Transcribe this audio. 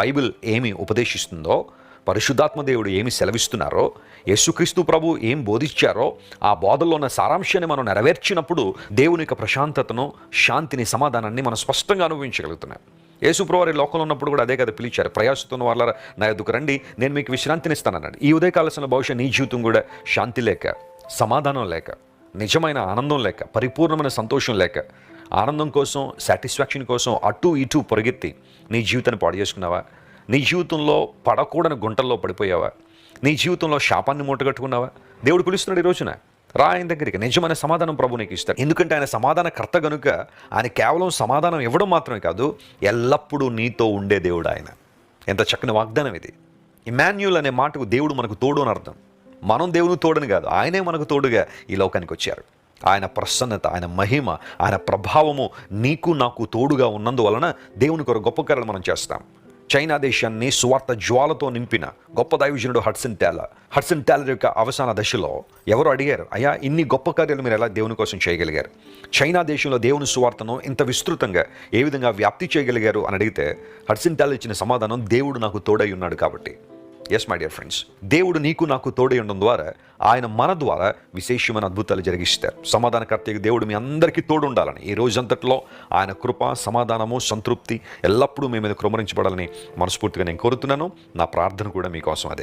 Bible ఏమి ఉపదేశిస్తుందో పరిశుద్ధాత్మ దేవుడు ఏమి సెలవిస్తున్నారో యేసుక్రీస్తు ప్రభు ఏం బోధించారో ఆ బోధల్లో ఉన్న సారాంశాన్ని మనం నెరవేర్చినప్పుడు దేవుని యొక్క ప్రశాంతతను శాంతిని సమాధానాన్ని మనం స్పష్టంగా అనుభవించగలుగుతున్నాం. యేసుప్రవారి లోకంలో ఉన్నప్పుడు కూడా అదే కదా పిలిచారు. ప్రయాసతున్న వాళ్ళ నా ఎదుకు రండి నేను మీకు విశ్రాంతిని ఇస్తానన్నాడు. ఈ ఉదయకాలసిన బహుశా నీ జీవితం కూడా శాంతి లేక సమాధానం లేక నిజమైన ఆనందం లేక పరిపూర్ణమైన సంతోషం లేక ఆనందం కోసం సాటిస్ఫాక్షన్ కోసం అటు ఇటు పొరుగెత్తి నీ జీవితాన్ని పాడు చేసుకున్నావా? నీ జీవితంలో పడకూడని గుంటల్లో పడిపోయావా? నీ జీవితంలో శాపాన్ని మూటగట్టుకున్నావా? దేవుడు పిలుస్తున్నాడు ఈ రోజున రా ఆయన దగ్గరికి. నిజమైన సమాధానం ప్రభు నీకు ఇస్తాడు. ఎందుకంటే ఆయన సమాధానకర్త గనుక ఆయన కేవలం సమాధానం ఇవ్వడం మాత్రమే కాదు ఎల్లప్పుడూ నీతో ఉండే దేవుడు ఆయన. ఎంత చక్కని వాగ్దానం ఇది. ఇమాన్యుల్ అనే మాటకు దేవుడు మనకు తోడు అని అర్థం. మనం దేవుని తోడని కాదు ఆయనే మనకు తోడుగా ఈ లోకానికి వచ్చారు. ఆయన ప్రసన్నత ఆయన మహిమ ఆయన ప్రభావము నీకు నాకు తోడుగా ఉన్నందువలన దేవుని కొరకు గొప్ప కార్యాలు మనం చేస్తాం. చైనా దేశాన్ని స్వార్థ జ్వాలతో నింపిన గొప్ప దైవజనుడు హడ్సన్ టేలర్. హడ్సన్ టేలర్ యొక్క అవసాన దశలో ఎవరు అడిగారు? అయ్యా ఇన్ని గొప్ప కార్యాలు మీరు ఎలా దేవుని కోసం చేయగలిగారు? చైనా దేశంలో దేవుని సువార్తను ఇంత విస్తృతంగా ఏ విధంగా వ్యాప్తి చేయగలిగారు అని అడిగితే హడ్సన్ టేలర్ ఇచ్చిన సమాధానం దేవుడు నాకు తోడై ఉన్నాడు కాబట్టి. ఎస్ మై డియర్ ఫ్రెండ్స్ దేవుడు నీకు నాకు తోడై ఉండడం ద్వారా ఆయన మన ద్వారా విశేషమైన అద్భుతాలు జరిగిస్తారు. సమాధానకర్తకి దేవుడు మీ అందరికీ తోడు ఉండాలని ఈ రోజంతట్లో ఆయన కృప సమాధానము సంతృప్తి ఎల్లప్పుడూ మీ మీద కృమరించబడాలని మనస్ఫూర్తిగా నేను కోరుతున్నాను. నా ప్రార్థన కూడా మీకోసం అదే.